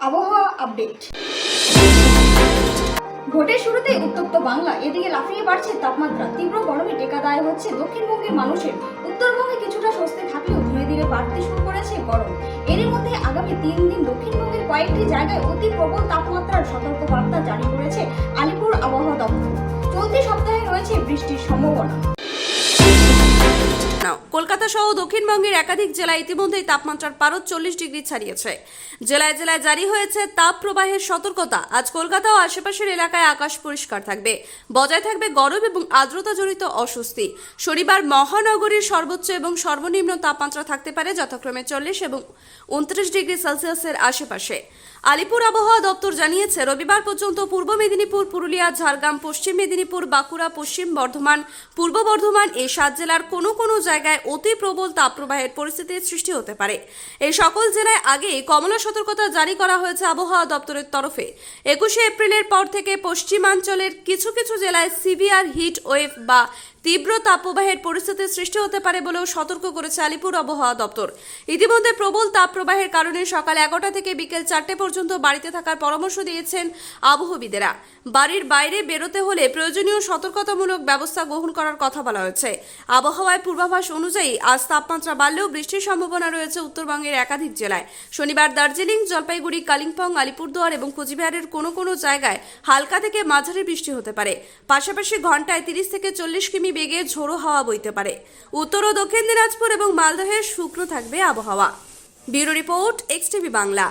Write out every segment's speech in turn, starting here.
আবহাওয়া আপডেট ভোটের শুরুতে উত্তপ্ত বাংলা, এদিকে লাফিয়ে বাড়ছে তাপমাত্রা। তীব্র গরমে টেকা দায় হচ্ছে দক্ষিণবঙ্গের মানুষের। উত্তরবঙ্গে কিছুটা স্বস্তি থাকলেও ধীরে ধীরে বাড়তে শুরু করেছে গরম। এরই মধ্যে আগামী তিন দিন দক্ষিণবঙ্গের কয়েকটি জায়গায় অতি প্রবল তাপমাত্রার সতর্ক বার্তা জারি করেছে আলিপুর আবহাওয়া দপ্তর। চলতি সপ্তাহে রয়েছে বৃষ্টির সম্ভাবনা। কলকাতা সহ দক্ষিণবঙ্গের একাধিক জেলায় ইতিমধ্যেই তাপমাত্রার পারদ চল্লিশ ডিগ্রি ছাড়িয়েছে। জেলায় জেলায় জারি হয়েছে তাপ প্রবাহের সতর্কতা। আজ কলকাতা ও আশেপাশের এলাকায় আকাশ পরিষ্কার থাকবে। বজায় থাকবে গরম এবং আর্দ্রতা জড়িত অস্বস্তি। শনিবার মহানগরীর সর্বোচ্চ এবং সর্বনিম্ন তাপমাত্রা থাকতে পারে যথাক্রমে চল্লিশ এবং উনত্রিশ ডিগ্রি সেলসিয়াসের আশেপাশে। আলিপুর আবহাওয়া দপ্তর জানিয়েছে, রবিবার পর্যন্ত পূর্ব মেদিনীপুর, পুরুলিয়া, ঝাড়গ্রাম, পশ্চিম মেদিনীপুর, বাঁকুড়া, পশ্চিম বর্ধমান, পূর্ব বর্ধমান এই সাত জেলার কোনো কোনো জায়গায় অতি প্রবল তাপপ্রবাহের পরিস্থিতির সৃষ্টি হতে পারে। এই সকল জেলায় আগেই কমলা সতর্কতা জারি করা হয়েছে আবহাওয়া দপ্তরের তরফে। একুশে এপ্রিলের পর থেকে পশ্চিমাঞ্চলের কিছু কিছু জেলায় সিভিয়ার হিট ওয়েভ বা তীব্র তাপপ্রবাহের পরিস্থিতির সৃষ্টি হতে পারে বলেও সতর্ক করেছে আলিপুর আবহাওয়া দপ্তর। ইতিমধ্যে প্রবল তাপপ্রবাহের কারণে সকাল এগারোটা থেকে বিকেল চারটে পর্যন্ত বাড়িতে থাকার পরামর্শ দিয়েছেন আবহবিদেরা বাড়ির বাইরে বেরোতে হলে প্রয়োজনীয় সতর্কতামূলক ব্যবস্থা গ্রহণ করার কথা বলা হয়েছে। আবহাওয়ায় পূর্বাভাস অনুযায়ী আজ তাপমাত্রা বাড়লেও বৃষ্টির সম্ভাবনা রয়েছে উত্তরবঙ্গের একাধিক জেলায়। শনিবার দার্জিলিং, জলপাইগুড়ি, কালিম্পং, আলিপুরদুয়ার এবং কোচবিহারের কোনো কোনো জায়গায় হালকা থেকে মাঝারি বৃষ্টি হতে পারে। পাশাপাশি ঘন্টায় তিরিশ থেকে চল্লিশ কিমি বেগে ঝোড়ো হাওয়া বইতে পারে। উত্তর ও দক্ষিণ দিনাজপুর এবং মালদহের শুকনো থাকবে আবহাওয়া। Bureau report, X Bangla.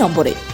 নম্বরে